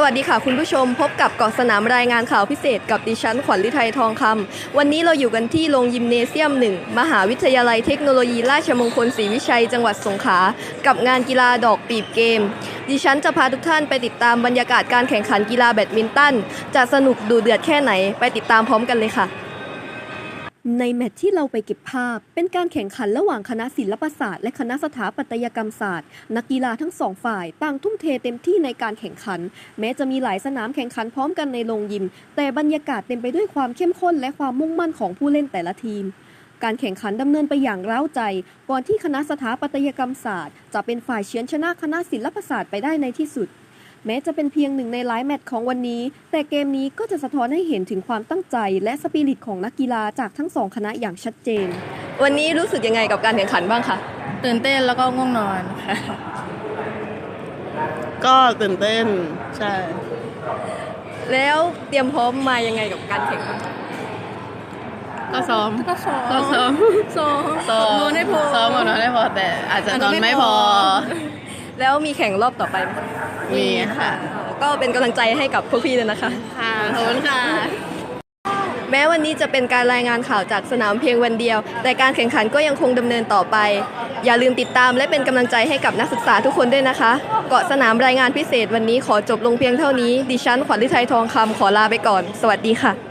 สวัสดีค่ะคุณผู้ชมพบกับเกาะสนามรายงานข่าวพิเศษกับดิฉัน ขวัญลิไทยทองคำวันนี้เราอยู่กันที่โรงยิมเนเซียมหนึ่งมหาวิทยาลัยเทคโนโลยีราชมงคลศรีวิชัย จังหวัดสงขลากับงานกีฬาดอกปีบเกม ดิฉันจะพาทุกท่านไปติดตามบรรยากาศการแข่งขันกีฬาแบดมินตันจะสนุกดูเดือดแค่ไหน ไปติดตามพร้อมกันเลยค่ะ ในแมตช์ที่เราไปเก็บภาพ เป็นการแข่งขันระหว่างคณะศิลปศาสตร์ และคณะสถาปัตยกรรมศาสตร์ นักกีฬาทั้งสองฝ่าย ต่างทุ่มเทเต็มที่ในการแข่งขัน แม้จะมีหลายสนามแข่งขันพร้อมกันในโรงยิม แต่บรรยากาศเต็มไปด้วยความเข้มข้นและความมุ่งมั่นของผู้เล่นแต่ละทีมการแข่งขันดำเนินไปอย่างเร้าใจ ก่อนที่คณะสถาปัตยกรรมศาสตร์ จะเป็นฝ่ายเฉือนชนะคณะศิลปศาสตร์ไปได้ในที่สุด แม้จะเป็นเพียงหนึ่งในหลายแมตช์ของวันนี้ แต่เกมนี้ก็จะสะท้อนให้เห็นถึงความตั้งใจ และสปิริตของนักกีฬาจากทั้งสองคณะอย่างชัดเจน วันนี้รู้สึกยังไงกับการแข่งขันบ้างคะตื่นเต้นแล้วก็ง่วงนอนค่ะ ก็ตื่นเต้นใช่ แล้วเตรียมพร้อมมายังไงกับการแข่งขันก็ซ้อมก็ซ้อมก็ซ้อมซ้อมซ้อมนอนให้พอซ้อมกับนอนให้พอแต่อาจจะนอนไม่พอ แล้วมีแข่งรอบต่อไปไหมคะมีค่ะ ก็เป็นกำลังใจให้กับพวกพี่เลยนะคะ ค่ะขอบคุณค่ะ แม้วันนี้จะเป็นการรายงานข่าวจากสนามเพียงวันเดียว แต่การแข่งขันก็ยังคงดำเนินต่อไป อย่าลืมติดตามและเป็นกำลังใจให้กับนักศึกษาทุกคนด้วยนะคะ เกาะสนามรายงานพิเศษวันนี้ขอจบลงเพียงเท่านี้ ดิฉันขวัญฤทัยทองคำขอลาไปก่อน สวัสดีค่ะ